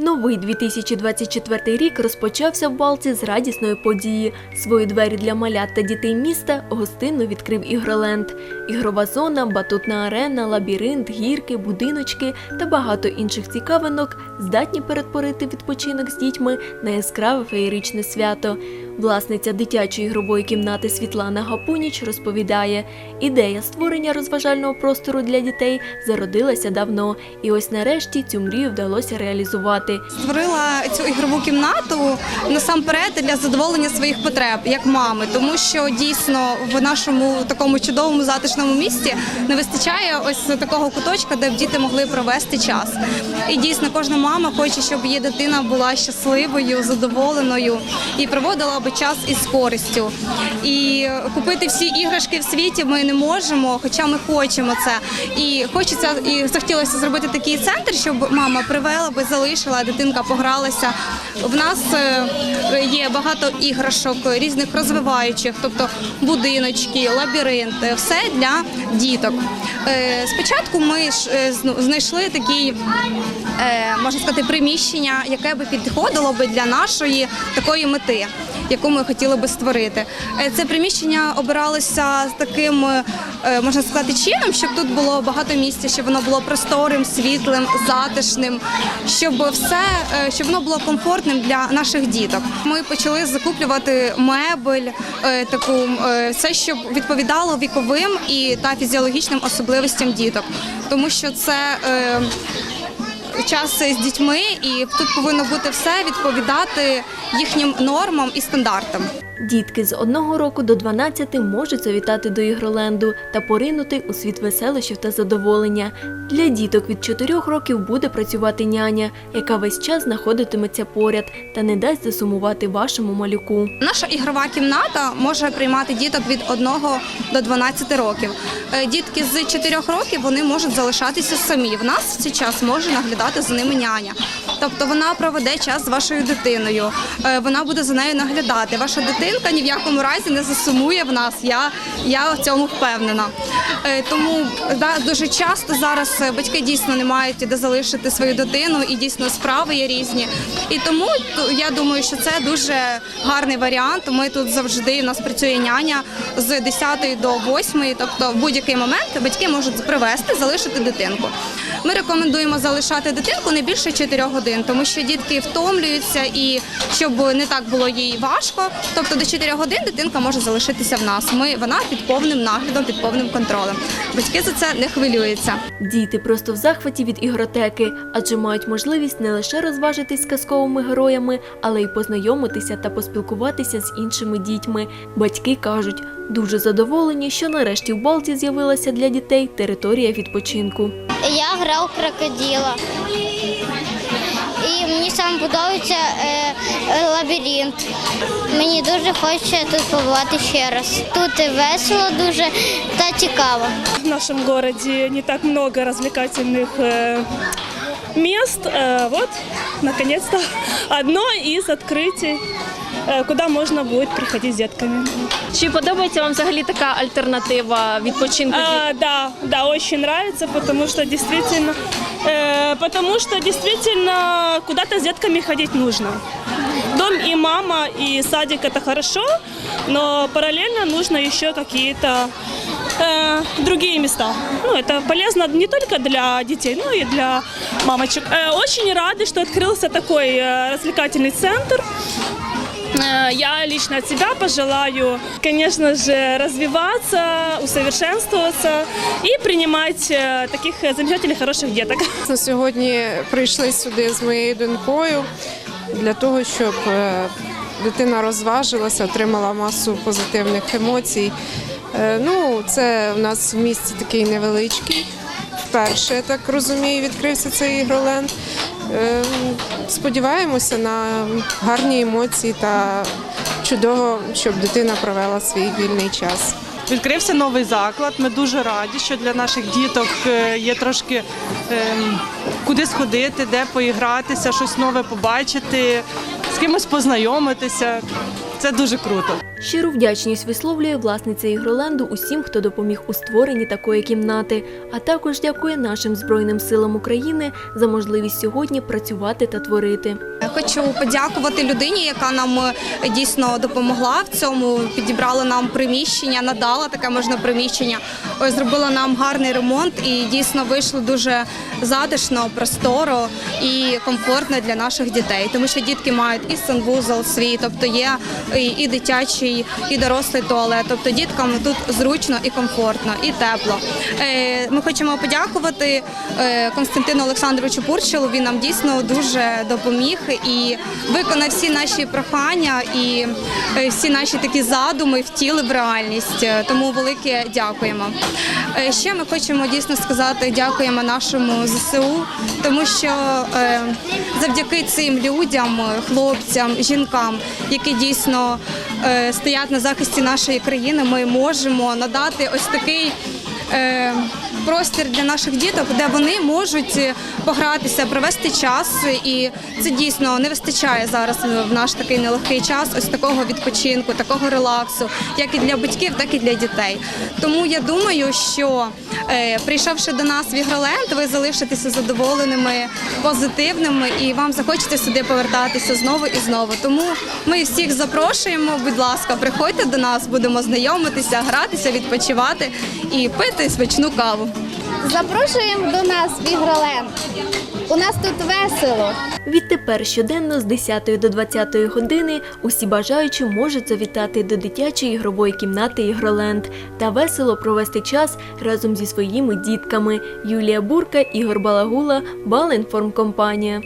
Новий 2024 рік розпочався в Балці з радісної події. Свої двері для малят та дітей міста гостинно відкрив ігроленд. Ігрова зона, батутна арена, лабіринт, гірки, будиночки та багато інших цікавинок здатні перетворити відпочинок з дітьми на яскраве феєричне свято. Власниця дитячої ігрової кімнати Світлана Гапуніч розповідає, ідея створення розважального простору для дітей зародилася давно, і ось нарешті цю мрію вдалося реалізувати. Створила цю ігрову кімнату насамперед для задоволення своїх потреб як мами, тому що дійсно в нашому такому чудовому затишному місті не вистачає ось такого куточка, де б діти могли провести час. І дійсно кожна мама хоче, щоб її дитина була щасливою, задоволеною і проводила би час із користю. І купити всі іграшки в світі ми не можемо, хоча ми хочемо це. І хочеться і захотілося зробити такий центр, щоб мама привела би, залишила, а дитинка погралася. В нас е, є багато іграшок, різних розвиваючих, тобто будиночки, лабіринти, все для діток. Е, Спочатку ми е, знайшли такий, е, можна сказати, приміщення, яке би підходило для нашої такої мети, яку ми хотіли би створити. Це приміщення обиралося з таким, можна сказати, чином, щоб тут було багато місця, щоб воно було просторим, світлим, затишним, щоб все, е, щоб воно було комфортним для наших діток. Ми почали закуплювати мебель, е, таку е, все, щоб відповідало віковим і та фізіологічним особливостям діток, тому що це. Час з дітьми, і тут повинно бути все відповідати їхнім нормам і стандартам. Дітки з одного року до 12 можуть завітати до ігроленду та поринути у світ веселощів та задоволення. Для діток від 4 років буде працювати няня, яка весь час знаходитиметься поряд та не дасть засумувати вашому малюку. Наша ігрова кімната може приймати діток від 1 до 12 років. Е, Дітки з 4 років вони можуть залишатися самі. В нас в цей час може наглядати за ними няня. Тобто вона проведе час з вашою дитиною, е, вона буде за нею наглядати. Ваша дитинка ні в якому разі не засумує в нас. Я, я в цьому впевнена. Е, Тому да, дуже часто зараз е, батьки дійсно не мають де залишити свою дитину, і дійсно справи є різні. І тому я думаю, що це дуже гарний варіант. Ми тут завжди у нас працює няня з 10 до 8, тобто в будь-який момент батьки можуть привезти, залишити дитинку. Ми рекомендуємо залишати дитинку не більше 4 годин, тому що дітки втомлюються і щоб не так було їй важко. Тобто до 4 годин дитинка може залишитися в нас. Ми вона під повним наглядом, під повним контролем. Батьки за це не хвилюються. Діти просто в захваті від ігротеки, адже мають можливість не лише розважитись з казковими героями, але й познайомитися та поспілкуватися з іншими дітьми. Батьки кажуть, дуже задоволені, що нарешті в Балті з'явилася для дітей територія відпочинку Я грав крокодила. І мені саме подобається е, е, лабіринт. Мені дуже хочеться тут побувати ще раз. Тут і весело дуже та цікаво. В нашем городе не так много развлекательных э, мест. Э, вот, наконец-то, одно из открытий, э, куда можно будет приходить с детками. Чи подобається вам взагалі така альтернатива відпочинку? А, да, да, очень нравится, потому что действительно, э, потому что действительно куда-то с детками ходить нужно. Дом и мама, и садик это хорошо, но параллельно нужно еще какие-то э, другие места. Ну, это полезно не только для детей, но и для мамочек. Э, очень рады, что открылся такой э, развлекательный центр. Э, Я лично от себя пожелаю, конечно же, развиваться, усовершенствоваться и принимать э, таких э, замечательных, хороших деток. На сьогодні прийшли сюди з моєю донькою для того, щоб е, дитина розважилася, отримала масу позитивних емоцій. Е, Ну, це у нас в місті такий невеличкий. Вперше, я так розумію, відкрився цей ігроленд. Е, Сподіваємося на гарні емоції та чудово, щоб дитина провела свій вільний час. Відкрився новий заклад. Ми дуже раді, що для наших діток е, є трошки ем, куди сходити, де поігратися, щось нове побачити, з кимось познайомитися. Це дуже круто. Щиру вдячність висловлює власниця ігроленду усім, хто допоміг у створенні такої кімнати, а також дякує нашим Збройним силам України за можливість сьогодні працювати та творити. Хочу подякувати людині, яка нам е, дійсно допомогла в цьому. Підібрала нам приміщення, надала таке можна приміщення. Ось зробила нам гарний ремонт і дійсно вийшло дуже затишно, просторо і комфортно для наших дітей, тому що дітки мають і санвузол свій, тобто є і, дитячий, і дорослий туалет. Тобто діткам тут зручно і комфортно, і тепло. Е, Ми хочемо подякувати е, Константину Олександровичу Пурчелу. Він нам дійсно дуже допоміг і виконав всі наші прохання і е, всі наші такі задуми втілив в реальність. Е, Тому велике дякуємо. Е, Ще ми хочемо дійсно сказати дякуємо нашому ЗСУ, тому що завдяки цим людям, хлопцям, жінкам, які дійсно стоять на захисті нашої країни, ми можемо надати ось такий. Простір для наших діток, де вони можуть е, погратися, провести час, і це дійсно не вистачає зараз в наш такий нелегкий час. Ось такого відпочинку, такого релаксу, як і для батьків, так і для дітей. Тому я думаю, що е, прийшовши до нас в Ігроленд, ви залишитеся задоволеними, позитивними, і вам захочеться сюди повертатися знову і знову. Тому ми всіх запрошуємо. Будь ласка, приходьте до нас, будемо знайомитися, гратися, відпочивати і пити смачну каву. Запрошуємо до нас в Ігроленд. У нас тут весело. Відтепер щоденно з 10 до 20 години усі бажаючі можуть завітати до дитячої ігрової кімнати Ігроленд та весело провести час разом зі своїми дітками. Юлія Бурка, Ігор Балагула, Балінформкомпанія.